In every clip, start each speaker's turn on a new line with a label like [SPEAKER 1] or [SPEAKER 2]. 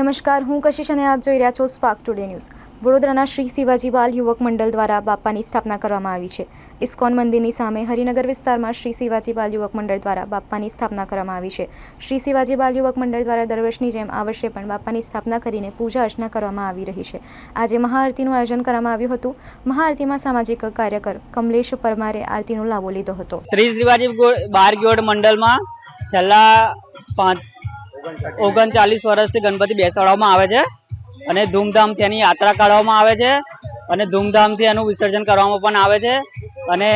[SPEAKER 1] નમસ્કાર, હું કશિશ અને આપ જોઈ રહ્યા છો સ્પાર્ક ટુડે ન્યૂઝ વડોદરાના શ્રી શિવાજી યુવક મંડળ દ્વારા બાપાની સ્થાપના કરવામાં આવી છે. ઇસ્કોન મંદિરની સામે હરિનગર વિસ્તારમાં શ્રી શિવાજી બાલ યુવક મંડળ દ્વારા બાપાની સ્થાપના કરવામાં આવી છે. શ્રી શિવાજી બાલ યુવક મંડળ દ્વારા દર વર્ષની જેમ આ વર્ષે પણ બાપાની સ્થાપના કરીને પૂજા અર્ચના કરવામાં આવી રહી છે. આજે મહાઆરતીનું આયોજન કરવામાં આવ્યું હતું. મહાઆરતીમાં સામાજિક કાર્યકર કમલેશ પરમારે આરતીનો લાભો લીધો હતો.
[SPEAKER 2] શ્રી શિવાજી બાર ગોળ મંડળમાં છેલ્લા પાંચ ઓગણચાલીસ વર્ષથી ગણપતિ બેસાડવામાં આવે છે અને ધૂમધામથી એની યાત્રા કાઢવામાં આવે છે અને ધૂમધામથી એનું વિસર્જન કરવામાં પણ આવે છે અને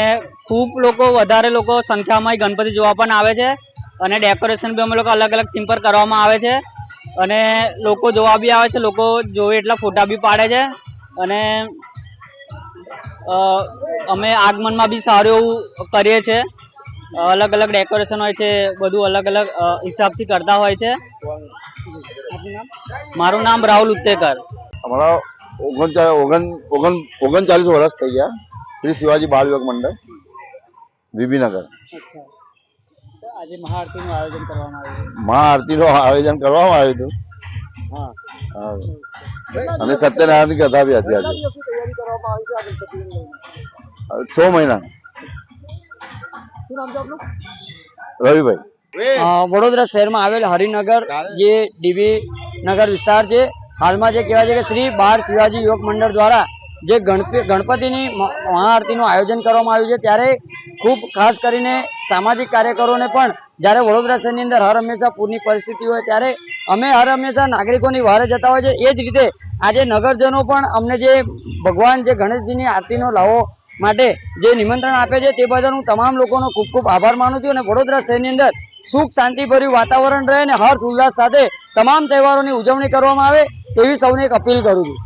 [SPEAKER 2] ખૂબ લોકો, વધારે લોકો સંખ્યામાં ગણપતિ જોવા પણ આવે છે અને ડેકોરેશન બી અમે લોકો અલગ અલગ થીમ પર કરવામાં આવે છે અને લોકો જોવા બી આવે છે, લોકો જોવે એટલા ફોટા બી પાડે છે અને અમે આગમનમાં બી સારું એવું કરીએ છીએ. અલગ અલગ ડેકોરેશન હોય છે બધું અલગ અલગ હિસાબથી કરતા હોય છે. મારું નામ રાહુલ ઉત્તેકર.
[SPEAKER 3] અમારા ઓગણચાલીસ ઓગણ ઓગણ ઓગણચાલીસ વર્ષ થઈ ગયા. શ્રી શિવાજી બાળ વિવેક મંડળ વિબીનગર.
[SPEAKER 2] આજે મહાઆરતીનું આયોજન કરવામાં આવ્યું
[SPEAKER 3] મહાઆરતીનું આયોજન કરવામાં આવ્યું હતું. અને સત્યનારાયણની કથા બી હતી આજે. છ મહિના. રવિભાઈ.
[SPEAKER 2] વડોદરા શહેરમાં આવેલ હરિનગર જે ડીબી નગર વિસ્તાર છે હાલમાં જે કહેવાય છે કે શ્રી બાળ શિવાજી યુવક મંડળ દ્વારા જે ગણપતિ ગણપતિની મહાઆરતીનું આયોજન કરવામાં આવ્યું છે ત્યારે ખૂબ ખાસ કરીને સામાજિક કાર્યકરોને પણ જ્યારે વડોદરા શહેરની અંદર હર હંમેશા પૂરની પરિસ્થિતિ હોય ત્યારે અમે હર હંમેશા નાગરિકોની વારે જતા હોય છે. એ જ રીતે આજે નગરજનો પણ અમને જે ભગવાન જે ગણેશજીની આરતીનો લાવો માટે જે નિમંત્રણ આપે છે તે બદલ હું તમામ લોકોનો ખૂબ ખૂબ આભાર માનું છું અને વડોદરા શહેરની અંદર સુખ, શાંતિભર્યું વાતાવરણ રહે અને હર્ષ ઉલ્લાસ સાથે તમામ તહેવારોની ઉજવણી કરવામાં આવે તેવી સૌને એક અપીલ કરું છું.